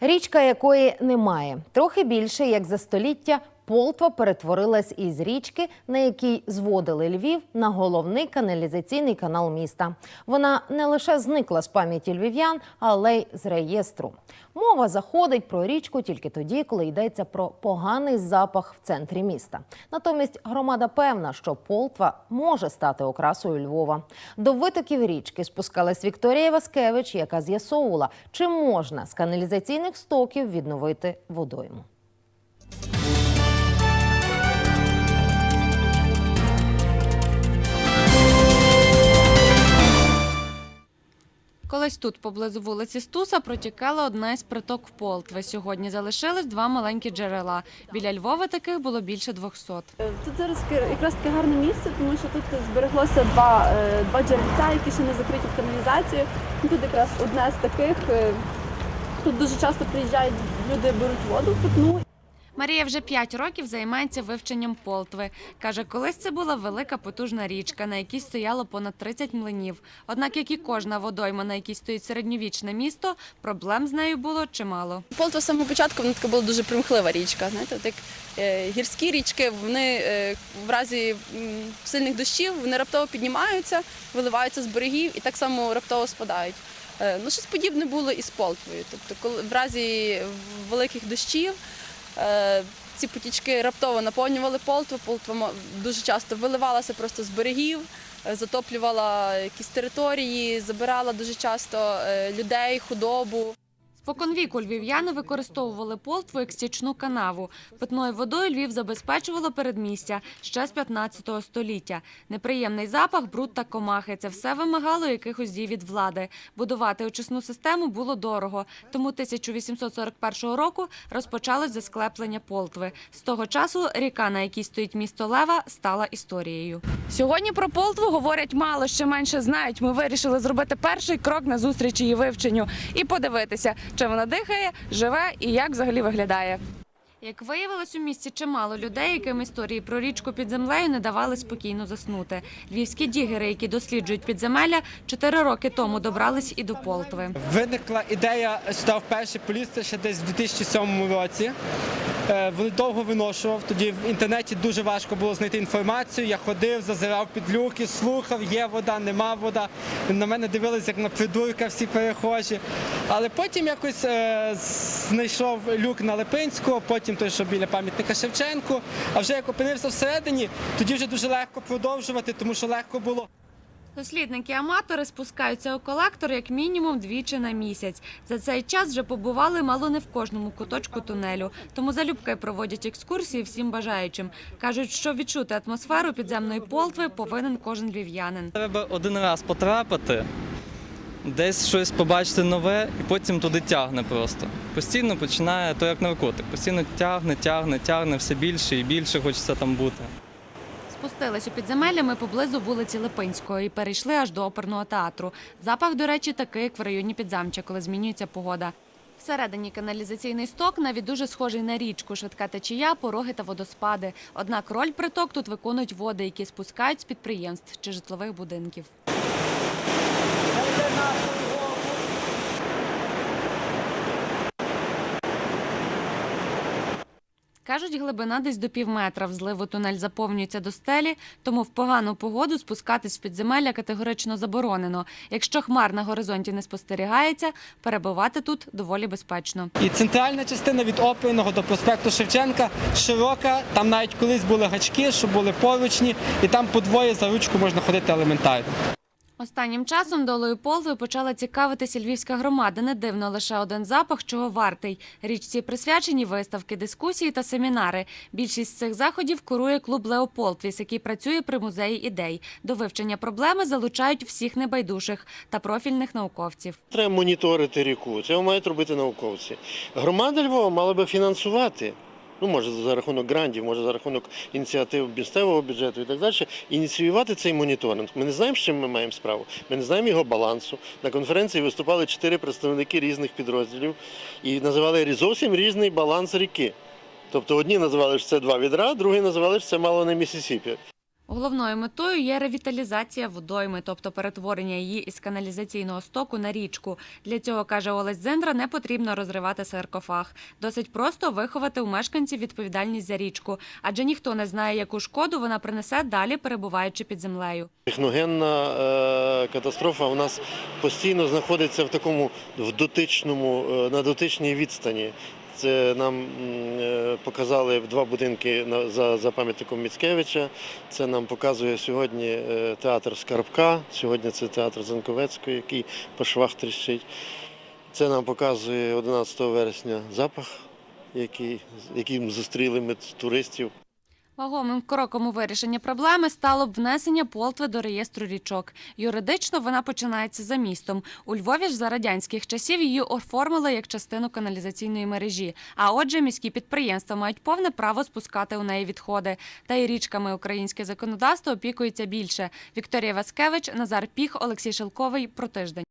Річка, якої немає, трохи більше як за століття. Полтва перетворилась із річки, на якій зводили Львів, на головний каналізаційний канал міста. Вона не лише зникла з пам'яті львів'ян, але й з реєстру. Мова заходить про річку тільки тоді, коли йдеться про поганий запах в центрі міста. Натомість громада певна, що Полтва може стати окрасою Львова. До витоків річки спускалась Вікторія Васкевич, яка з'ясовувала, чи можна з каналізаційних стоків відновити водойму. Колись тут, поблизу вулиці Стуса, протікала одна із приток Полтви. Сьогодні залишились два маленькі джерела. Біля Львова таких було більше 200. Тут зараз якраз таке гарне місце, тому що тут збереглося два, е, два джерельця, які ще не закриті в каналізацію. Ну, Тут якраз одне з таких. е, Тут дуже часто приїжджають люди, беруть воду питну. Марія вже 5 років займається вивченням Полтви. Каже, колись це була велика потужна річка, на якій стояло понад 30 млинів. Однак, як і кожна водойма, на якій стоїть середньовічне місто, проблем з нею було чимало. Полтва з самого початку вона така була дуже примхлива річка. Знаєте, от як е, гірські річки, вони е, в разі сильних дощів вони раптово піднімаються, виливаються з берегів і так само раптово спадають. Е, ну, щось подібне було і з Полтвою. Тобто, коли в разі великих дощів ці потічки раптово наповнювали Полтву. Полтва дуже часто виливалася просто з берегів, е, затоплювала якісь території, забирала дуже часто е, людей, худобу. Споконвіку львів'яни використовували Полтву як стічну канаву. Питною водою Львів забезпечувало передмістя ще з 15 століття. Неприємний запах, бруд та комахи – це все вимагало якихось дій від влади. Будувати очисну систему було дорого, тому 1841 року розпочалось засклеплення Полтви. З того часу ріка, на якій стоїть місто Лева, стала історією. Сьогодні про Полтву говорять мало, ще менше знають. Ми вирішили зробити перший крок на зустріч її вивченню і подивитися, чи вона дихає, живе і як взагалі виглядає. Як виявилось, у місті чимало людей, яким історії про річку під землею не давали спокійно заснути. Львівські дігери, які досліджують підземелля, чотири роки тому добрались і до Полтви. Виникла ідея став перший полізти ще десь в 2007 році. Е, вони Довго виношував. Тоді в інтернеті дуже важко було знайти інформацію. Я ходив, зазирав під люки, слухав, є вода, нема вода. На мене дивились як на придурка всі перехожі. Але потім якось е, знайшов люк на Липинську, потім той, що біля пам'ятника Шевченку. А вже як опинився всередині, тоді вже дуже легко продовжувати, тому що легко було. Дослідники-аматори спускаються у колектор як мінімум двічі на місяць. За цей час вже побували мало не в кожному куточку тунелю. Тому залюбки проводять екскурсії всім бажаючим. Кажуть, що відчути атмосферу підземної Полтви повинен кожен львів'янин. Треба один раз потрапити, десь щось побачити нове, і потім туди тягне просто. Постійно починає то як наркотик. Постійно тягне, тягне, тягне все більше і більше хочеться там бути. Спустились у підземелля ми поблизу вулиці Липинської і перейшли аж до оперного театру. Запах, до речі, такий, як в районі Підзамча, коли змінюється погода. Всередині каналізаційний сток навіть дуже схожий на річку, швидка течія, пороги та водоспади. Однак роль приток тут виконують води, які спускають з підприємств чи житлових будинків. Кажуть, глибина десь до пів метра. Зливу тунель заповнюється до стелі, тому в погану погоду спускатись в підземелля категорично заборонено. Якщо хмар на горизонті не спостерігається, перебувати тут доволі безпечно. І центральна частина від оперного до проспекту Шевченка широка. Там навіть колись були гачки, що були поручні, і там по двоє за ручку можна ходити елементарно. Останнім часом долою Полтви почала цікавитися львівська громада. Не дивно лише один запах, чого вартий. Річці присвячені виставки, дискусії та семінари. Більшість цих заходів курує клуб Леополтвіс, який працює при музеї ідей. До вивчення проблеми залучають всіх небайдужих та профільних науковців. Треба моніторити ріку. Це мають робити науковці. Громада Львова мала би фінансувати. Ну, може, за рахунок грантів, може за рахунок ініціатив місцевого бюджету і так далі, ініціювати цей моніторинг. Ми не знаємо, з чим ми маємо справу. Ми не знаємо його балансу. На конференції виступали чотири представники різних підрозділів і називали зовсім різний баланс ріки. Тобто одні називали, що це два відра, другі називали, що це мало не Місісіпі. Головною метою є ревіталізація водойми, тобто перетворення її із каналізаційного стоку на річку. Для цього, каже Олесь Дзендра, не потрібно розривати саркофаг. Досить просто виховати у мешканців відповідальність за річку, адже ніхто не знає, яку шкоду вона принесе далі, перебуваючи під землею. Техногенна е, катастрофа у нас постійно знаходиться в такому в дотичному, е, на дотичній відстані. Це нам е, показали два будинки за, пам'ятником Міцкевича. Це нам показує сьогодні е, театр Скарбка. Сьогодні це театр Занковецького, який по швах тріщить. Це нам показує 11 вересня запах, який, яким зустріли ми туристів. Вагомим кроком у вирішенні проблеми стало б внесення Полтви до реєстру річок. Юридично вона починається за містом. У Львові ж за радянських часів її оформили як частину каналізаційної мережі. А отже, міські підприємства мають повне право спускати у неї відходи. Та й річками українське законодавство опікується більше. Вікторія Васкевич, Назар Піх, Олексій Шелковий. Про тиждень.